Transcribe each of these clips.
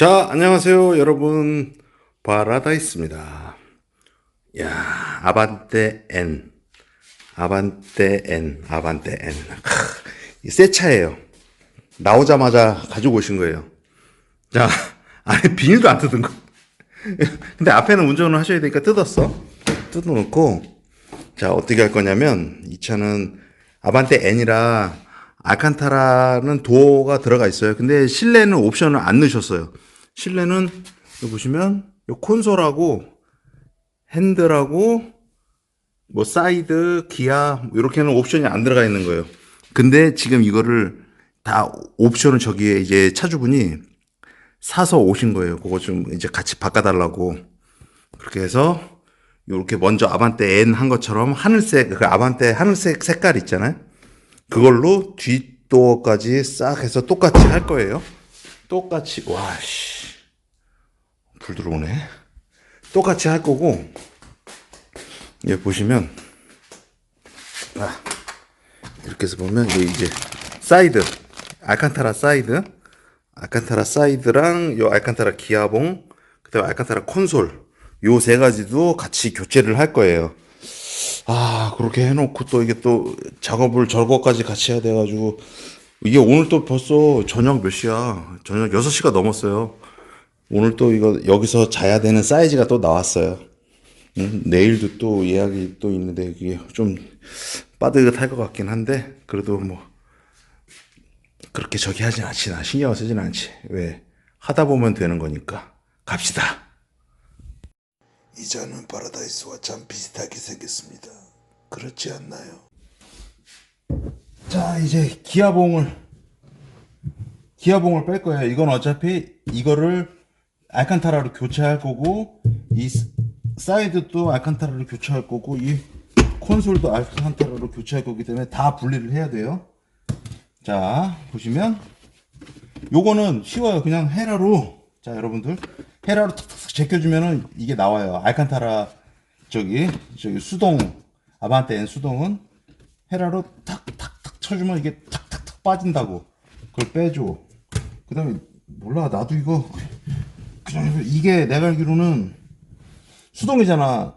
자, 안녕하세요, 여러분. 바라다있습니다. 야, 아반떼 N. 아반떼 N. 아반떼 N. 크, 이새 차예요. 나오자마자 가지고 오신 거예요. 자, 안에 비닐도 안 뜯은 거. 근데 앞에는 운전을 하셔야 되니까 뜯었어. 뜯어놓고, 자, 어떻게 할 거냐면, 이 차는 아반떼 N이라 알칸타라는 도어가 들어가 있어요. 근데 실내는 옵션을 안 넣으셨어요. 실내는 여기 보시면 요 콘솔하고 핸들하고 뭐 사이드, 기아 뭐 이렇게는 옵션이 안 들어가 있는 거예요. 근데 지금 이거를 다 옵션을 저기에 이제 차주분이 사서 오신 거예요. 그거 좀 이제 같이 바꿔달라고 그렇게 해서 이렇게 먼저 아반떼 N 한 것처럼 하늘색 그 아반떼 하늘색 색깔 있잖아요. 그걸로 뒷도어까지 싹 해서 똑같이 할 거예요. 똑같이 와씨 불 들어오네. 똑같이 할 거고 여기 보시면 아, 이렇게 해서 보면 여기 이제 사이드 알칸타라 사이드 알칸타라 사이드랑 요 알칸타라 기아봉 그다음에 알칸타라 콘솔 요 세 가지도 같이 교체를 할 거예요. 아, 그렇게 해놓고 또 이게 또 작업을 저거까지 같이 해야 돼가지고, 이게 오늘 또 벌써 저녁 몇 시야? 저녁 6시가 넘었어요. 오늘 또 이거 여기서 자야 되는 사이즈가 또 나왔어요. 음, 내일도 또 예약이 또 있는데 이게 좀 빠듯할 것 같긴 한데, 그래도 뭐, 그렇게 저기 하진 않지. 나 신경 쓰진 않지. 왜? 하다 보면 되는 거니까. 갑시다. 이 잔은 파라다이스와 참 비슷하게 생겼습니다. 그렇지 않나요? 자, 이제 기아봉을 기아봉을 뺄 거예요. 이건 어차피 이거를 알칸타라로 교체할 거고 이 스- 사이드도 알칸타라로 교체할 거고 이 콘솔도 알칸타라로 교체할 거기 때문에 다 분리를 해야 돼요. 자, 보시면 요거는 쉬워요. 그냥 헤라로 자 여러분들 헤라로 탁탁 제껴주면은 이게 나와요. 알칸타라 저기 저기 수동 아반떼 N 수동은 헤라로 탁탁탁 쳐주면 이게 탁탁탁 빠진다고. 그걸 빼줘. 그 다음에 몰라 나도 이거 그냥 이게 내가 알기로는 수동이잖아.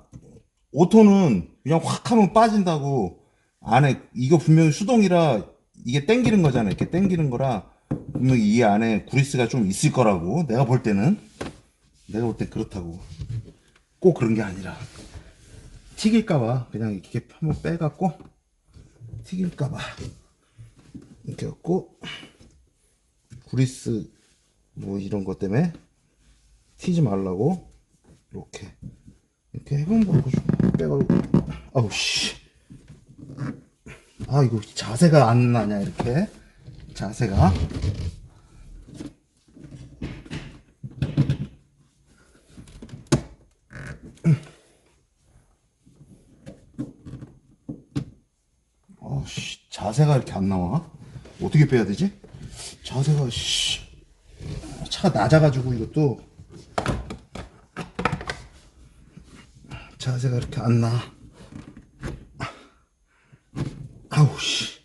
오토는 그냥 확 하면 빠진다고. 안에 이거 분명히 수동이라 이게 땡기는 거잖아. 이렇게 땡기는 거라 분명히 이 안에 구리스가 좀 있을 거라고. 내가 볼 때는 내가 볼 때 그렇다고. 꼭 그런 게 아니라 튀길까봐 그냥 이렇게 한번 빼갖고 튀길까봐 이렇게 갖고 구리스 뭐 이런 것 때문에 튀지 말라고 이렇게 이렇게 해본 거고 좀 빼가지고. 아우 씨. 아 이거 자세가 안 나냐 이렇게. 자세가. 아씨. 자세가 이렇게 안 나와 어떻게 빼야 되지 자세가 씨 차가 낮아가지고 이것도 자세가 이렇게 안 나. 아우 씨.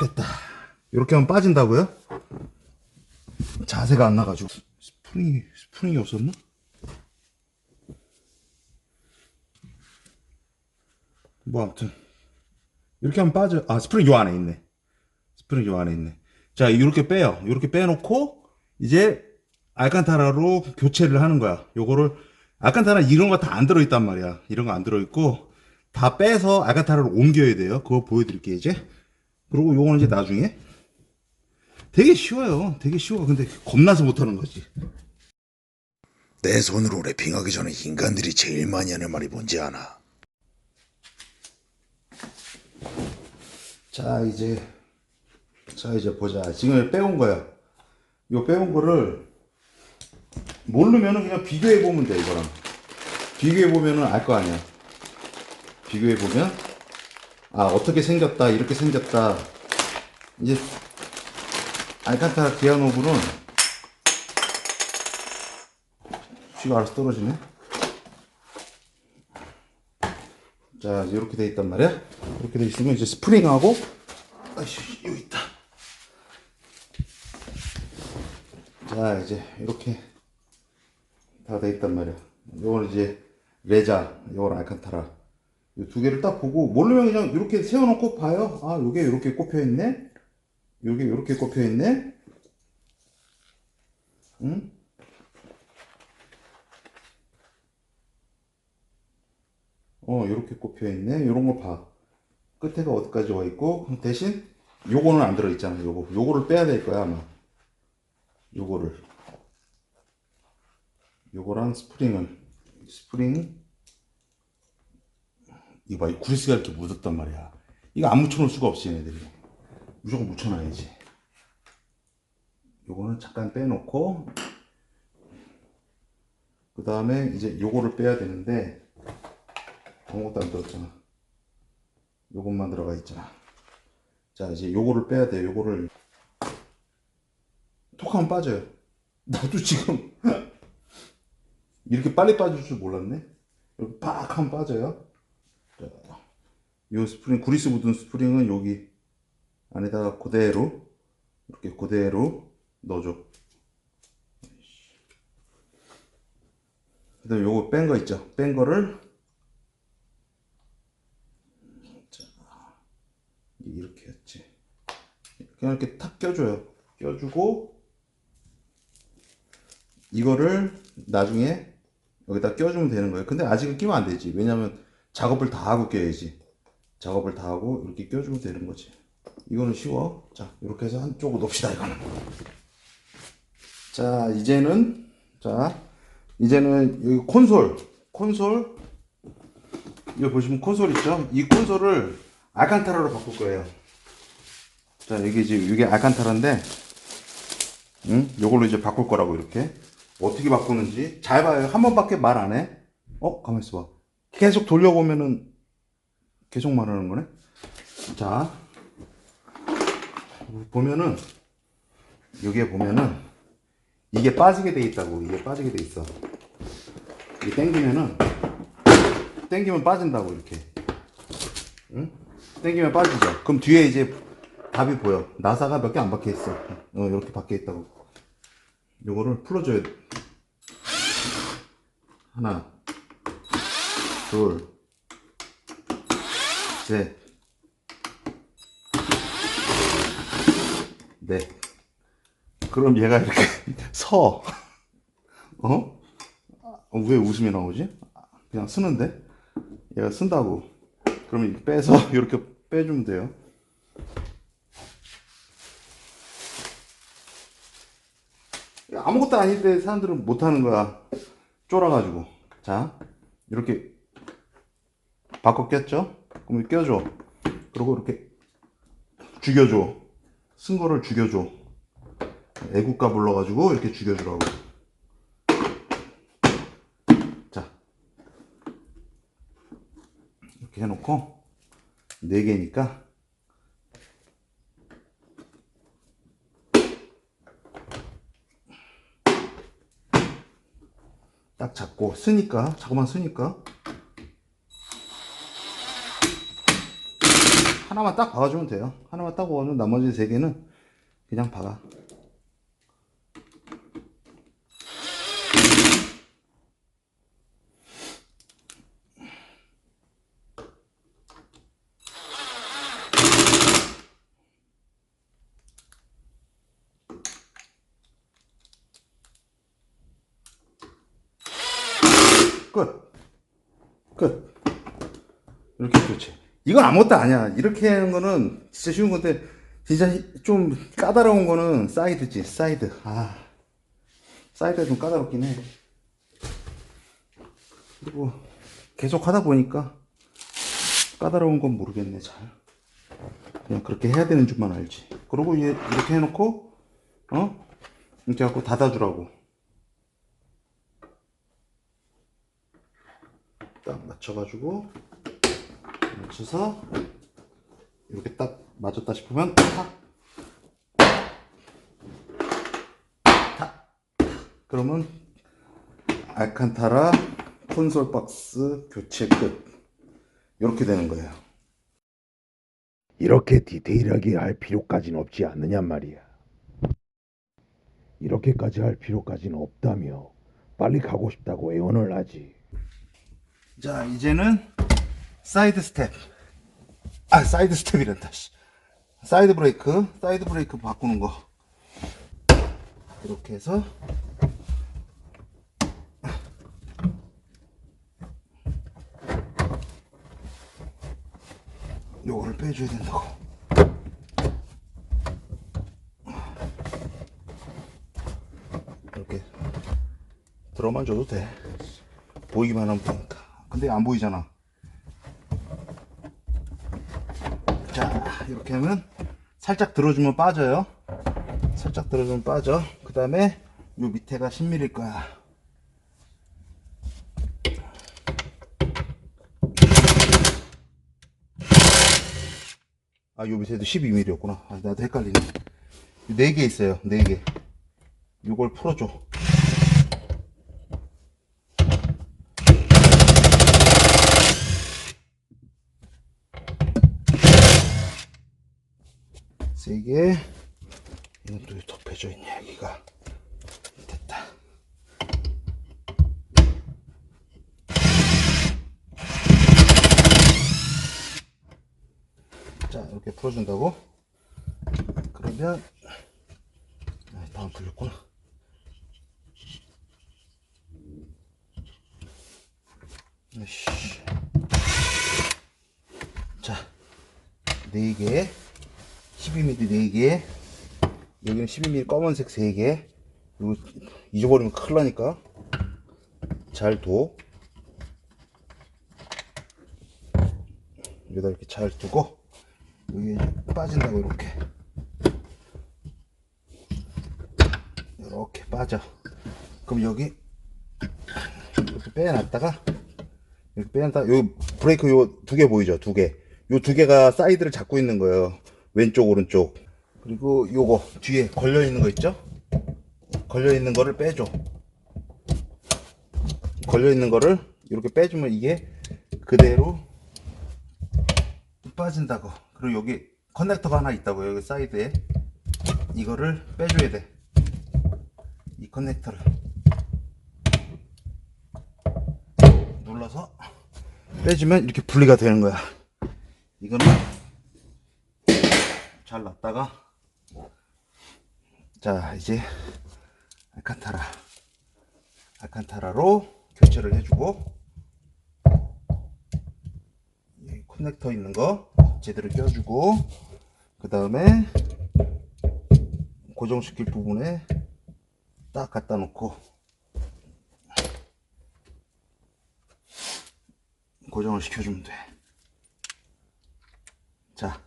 됐다. 이렇게 하면 빠진다고요? 자세가 안 나가지고 스프링이 스프링이 없었나? 뭐 아무튼 이렇게 하면 빠져. 아, 스프링 요 안에 있네. 스프링 요 안에 있네. 자, 이렇게 빼요. 이렇게 빼놓고, 이제, 알칸타라로 교체를 하는 거야. 요거를, 알칸타라 이런 거 다 안 들어있단 말이야. 이런 거 안 들어있고, 다 빼서 알칸타라로 옮겨야 돼요. 그거 보여드릴게요, 이제. 그리고 요거는 이제 나중에. 되게 쉬워요. 되게 쉬워. 근데 겁나서 못하는 거지. 내 손으로 랩핑하기 전에 인간들이 제일 많이 하는 말이 뭔지 아나? 자 이제 자 이제 보자. 지금 빼온 거야. 요 빼온 거를 모르면은 그냥 비교해 보면 돼 이거랑. 비교해 보면은 알 거 아니야. 비교해 보면 아 어떻게 생겼다 이렇게 생겼다. 이제 알칸타라 기아노브는 쥐가 알아서 떨어지네 자, 이렇게 돼 있단 말이야. 이렇게 돼 있으면 이제 스프링하고, 아이씨, 여기 있다. 자, 이제 이렇게 다 돼 있단 말이야. 요거는 이제 레자, 요거는 알칸타라. 이 두 개를 딱 보고 모르면 그냥 이렇게 세워놓고 봐요. 아, 요게 이렇게 꼽혀 있네. 요게 이렇게 꼽혀 있네. 응? 어, 이렇게 꼽혀 있네. 이런 거 봐. 끝에가 어디까지 와 있고 대신 요거는 안 들어 있잖아. 요거. 요거를 빼야 될 거야, 아마. 요거를. 요거랑 스프링을 스프링 이거 봐, 이 구리스가 이렇게 묻었단 말이야. 이거 안 묻혀 놓을 수가 없지, 얘네들이. 무조건 묻혀 놔야지. 요거는 잠깐 빼놓고, 그 다음에 이제 요거를 빼야 되는데, 아무것도 안 들었잖아. 요것만 들어가 있잖아. 자, 이제 요거를 빼야 돼, 요거를. 톡 하면 빠져요. 나도 지금, 이렇게 빨리 빠질 줄 몰랐네? 이렇게 팍 하면 빠져요. 자, 요 스프링, 구리스 묻은 스프링은 여기 안에다가 그대로, 이렇게 그대로 넣어줘. 그 다음에 요거 뺀 거 있죠? 뺀 거를, 자, 이렇게 했지. 그냥 이렇게 탁 껴줘요. 껴주고, 이거를 나중에 여기다 껴주면 되는 거예요. 근데 아직은 끼면 안 되지. 왜냐면 작업을 다 하고 껴야지. 작업을 다 하고 이렇게 껴주면 되는 거지. 이거는 쉬워. 자, 이렇게 해서 한쪽으로 놓읍시다, 이거는. 자, 이제는, 자, 이제는 여기 콘솔, 콘솔, 여기 보시면 콘솔 있죠? 이 콘솔을 알칸타라로 바꿀 거예요. 자, 여기 이제, 이게 알칸타라인데, 응? 요걸로 이제 바꿀 거라고, 이렇게. 어떻게 바꾸는지 잘 봐요. 한 번밖에 말 안 해. 어, 가만 있어 봐. 계속 돌려보면은 계속 말하는 거네. 자, 보면은 여기에 보면은 이게 빠지게 돼 있다고. 이게 빠지게 돼 있어. 이게 당기면은 당기면 빠진다고 이렇게. 응? 당기면 빠지죠. 그럼 뒤에 이제 답이 보여. 나사가 몇 개 안 박혀 있어. 어, 이렇게 박혀 있다고. 요거를 풀어줘야 돼. 하나, 둘, 셋, 넷. 그럼 얘가 이렇게 서. 어? 어, 왜 웃음이 나오지? 그냥 쓰는데? 얘가 쓴다고. 그러면 빼서 이렇게 빼주면 돼요. 아무것도 아닌데 사람들은 못하는 거야. 쫄아가지고. 자, 이렇게 바꿔 꼈죠? 그럼 껴줘. 그리고 이렇게 죽여줘. 쓴 거를 죽여줘. 애국가 불러가지고 이렇게 죽여주라고. 자, 이렇게 해놓고 네 개니까 딱 잡고 쓰니까. 자꾸만 쓰니까. 하나만 딱 박아주면 돼요. 하나만 딱 박아주면 나머지 세 개는 그냥 박아 끝. 끝. 이렇게 교체. 이건 아무것도 아니야. 이렇게 하는 거는 진짜 쉬운 건데, 진짜 좀 까다로운 거는 사이드지, 사이드. 아. 사이드가 좀 까다롭긴 해. 그리고 계속 하다 보니까 까다로운 건 모르겠네, 잘. 그냥 그렇게 해야 되는 줄만 알지. 그리고 얘 이렇게 해놓고, 어? 이렇게 하고 닫아주라고. 딱 맞춰가지고 맞춰서 이렇게 딱 맞았다 싶으면 탁, 탁. 그러면 알칸타라 콘솔 박스 교체 끝. 이렇게 되는 거예요. 이렇게 디테일하게 할 필요까지는 없지 않느냐 말이야. 이렇게까지 할 필요까지는 없다며 빨리 가고 싶다고 애원을 하지. 자, 이제는 사이드 스텝. 아, 사이드 스텝이란다. 씨. 사이드 브레이크, 사이드 브레이크 바꾸는 거. 이렇게 해서 요거를 빼줘야 된다고. 이렇게 들어만 줘도 돼. 보이기만 하면 되니까. 근데 안 보이잖아. 자, 이렇게 하면 살짝 들어주면 빠져요. 살짝 들어주면 빠져. 그 다음에 요 밑에가 10mm일 거야. 아, 요 밑에도 12mm였구나. 아, 나도 헷갈리네. 4개 있어요. 4개. 요걸 풀어줘. 세 개. 이건 또 덮여져 있네, 여기가. 됐다. 자, 이렇게 풀어준다고? 그러면, 아, 다음 풀렸구나. 자, 네 개. 12mm 4개 여기는 12mm 검은색 3개. 이거 잊어버리면 큰일 나니까 잘 둬. 여기다 이렇게 잘 두고 여기 빠진다고 이렇게. 이렇게 빠져. 그럼 여기 이렇게 빼놨다가 이렇게 빼놨다가 요 브레이크 요 두 개 보이죠? 두 개. 요 두 개가 사이드를 잡고 있는 거예요 왼쪽 오른쪽. 그리고 요거 뒤에 걸려 있는 거 있죠? 걸려 있는 거를 빼줘. 걸려 있는 거를 이렇게 빼주면 이게 그대로 빠진다고. 그리고 여기 커넥터가 하나 있다고 여기 사이드에. 이거를 빼줘야 돼 이 커넥터를. 눌러서 빼주면 이렇게 분리가 되는 거야. 이거는 잘 놨다가 자 이제 알칸타라 알칸타라로 교체를 해주고 이 커넥터 있는 거 제대로 껴주고 그 다음에 고정시킬 부분에 딱 갖다 놓고 고정을 시켜주면 돼. 자,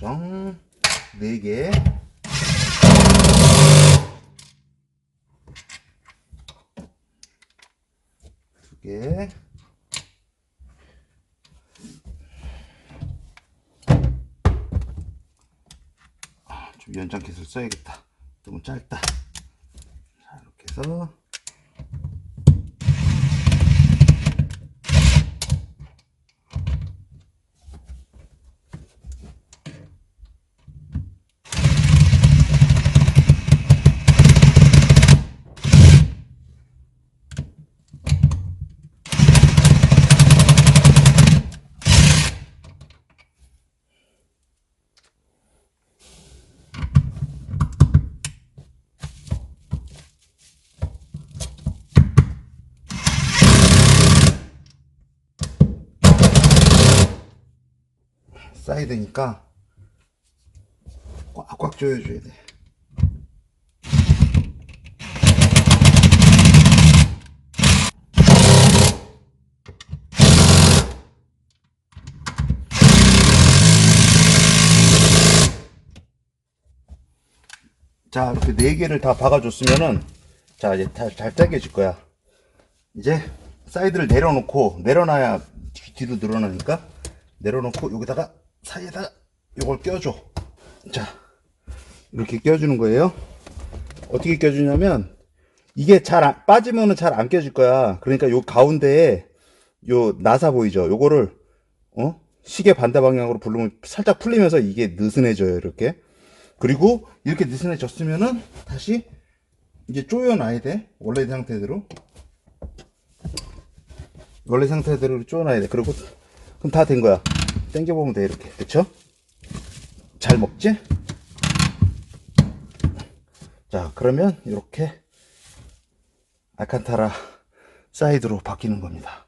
정 4개. 두 개. 아, 좀 연장켓을 써야겠다. 너무 짧다. 자 이렇게 해서 사이드니까 꽉꽉 조여줘야 돼. 자, 이렇게 네 개를 다 박아줬으면은, 자, 이제 다, 잘 짜게질 거야. 이제 사이드를 내려놓고, 내려놔야 뒤- 뒤로 늘어나니까, 내려놓고, 여기다가, 사이에다가, 요걸 껴줘. 자, 이렇게 껴주는 거예요. 어떻게 껴주냐면 이게 잘 안- 빠지면은 잘 안 껴질 거야. 그러니까 요 가운데에 요 나사 보이죠? 요거를 어? 시계 반대 방향으로 부르면 살짝 풀리면서 이게 느슨해져요, 이렇게. 그리고 이렇게 느슨해졌으면은 다시 이제 조여놔야 돼. 원래 상태대로. 원래 상태대로 조여놔야 돼. 그리고 그럼 다 된 거야. 당겨보면 돼, 이렇게. 그쵸? 잘 먹지? 자, 그러면 이렇게 알칸타라 사이드로 바뀌는 겁니다.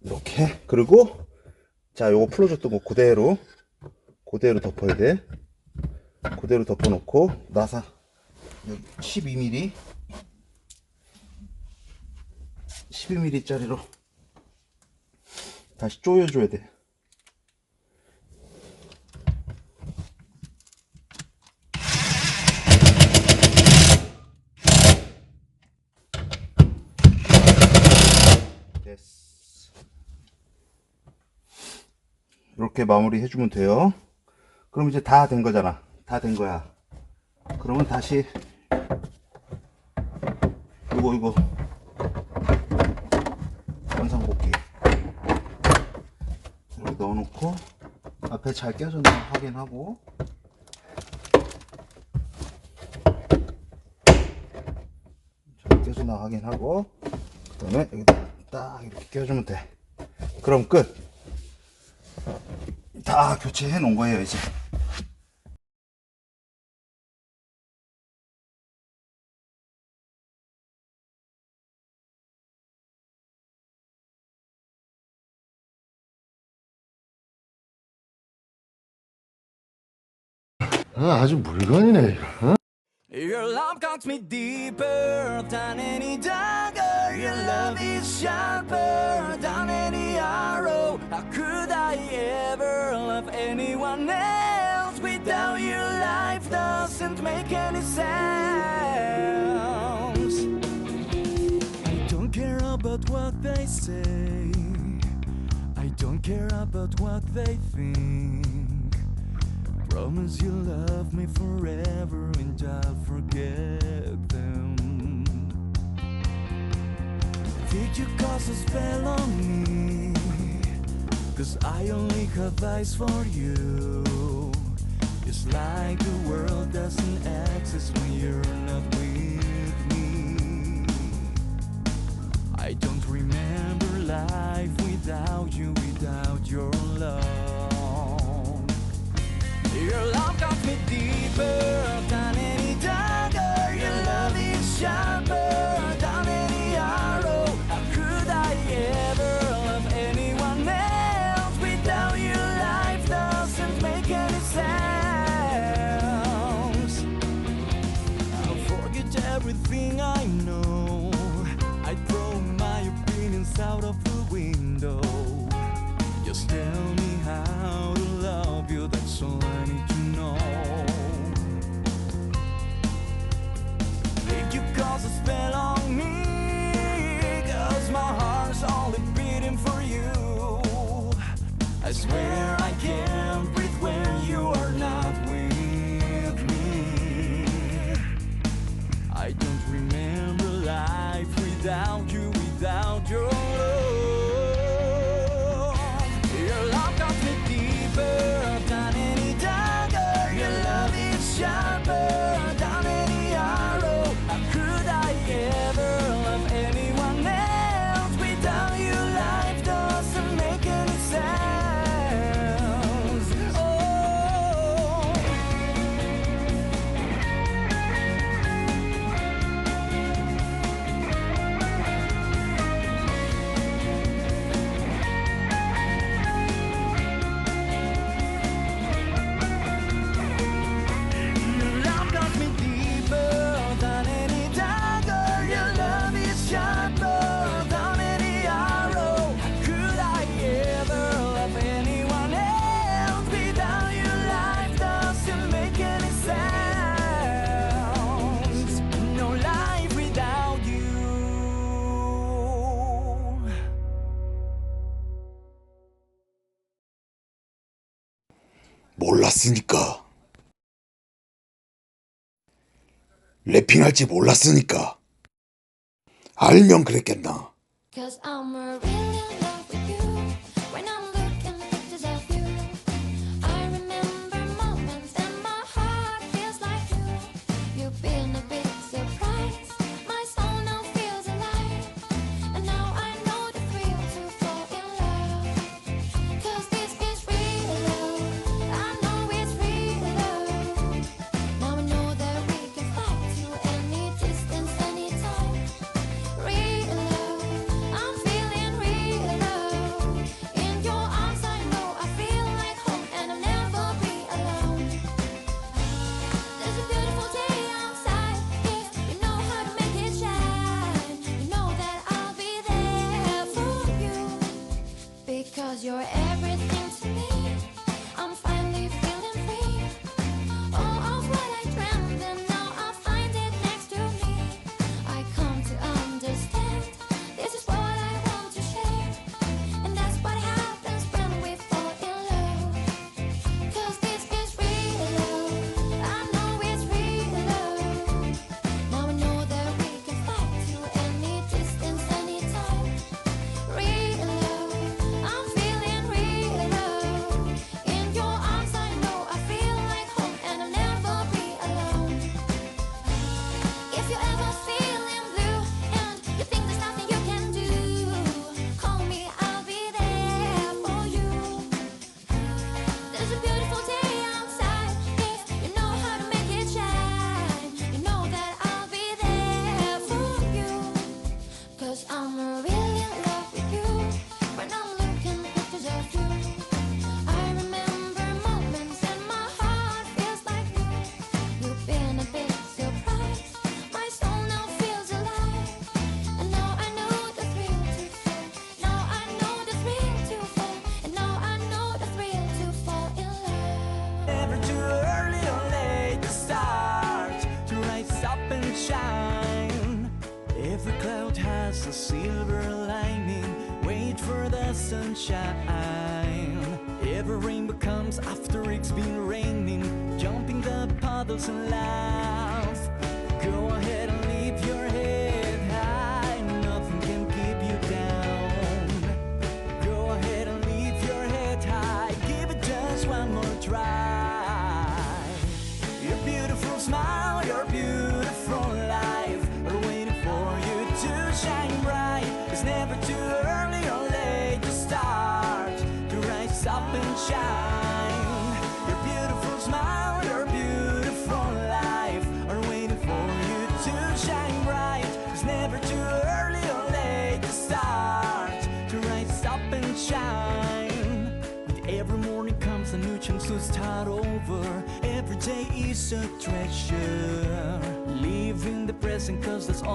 이렇게. 그리고 자, 요거 풀어줬던 거 그대로 그대로 덮어야 돼. 그대로 덮어놓고 나사 12mm 12mm짜리로 다시 조여줘야 돼. 됐어. 이렇게 마무리 해주면 돼요. 그럼 이제 다 된 거잖아. 다 된 거야. 그러면 다시 이거 이거 원상복귀 이렇게 넣어놓고 앞에 잘 껴졌나 확인하고 잘 껴졌나 확인하고 그 다음에 여기다 딱 이렇게 껴주면 돼. 그럼 끝. 다 교체해 놓은 거예요 이제. 아, 아주 물건이네. 이거. 어? Your love cuts me deeper than any dagger. Your love is sharper than any could I ever love anyone else without you? Life doesn't make any sense. I don't care about what they say. I don't care about what they think. Promise you'll love me forever and I'll forget them. Did you cast a spell on me? Cause I only have eyes for you. It's like the world doesn't exist when you're not with me. I don't remember life without you, without without you, 몰랐으니까. 래핑할지 몰랐으니까. 알면 그랬겠나.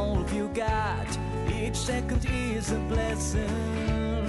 all you got. Each second is a blessing.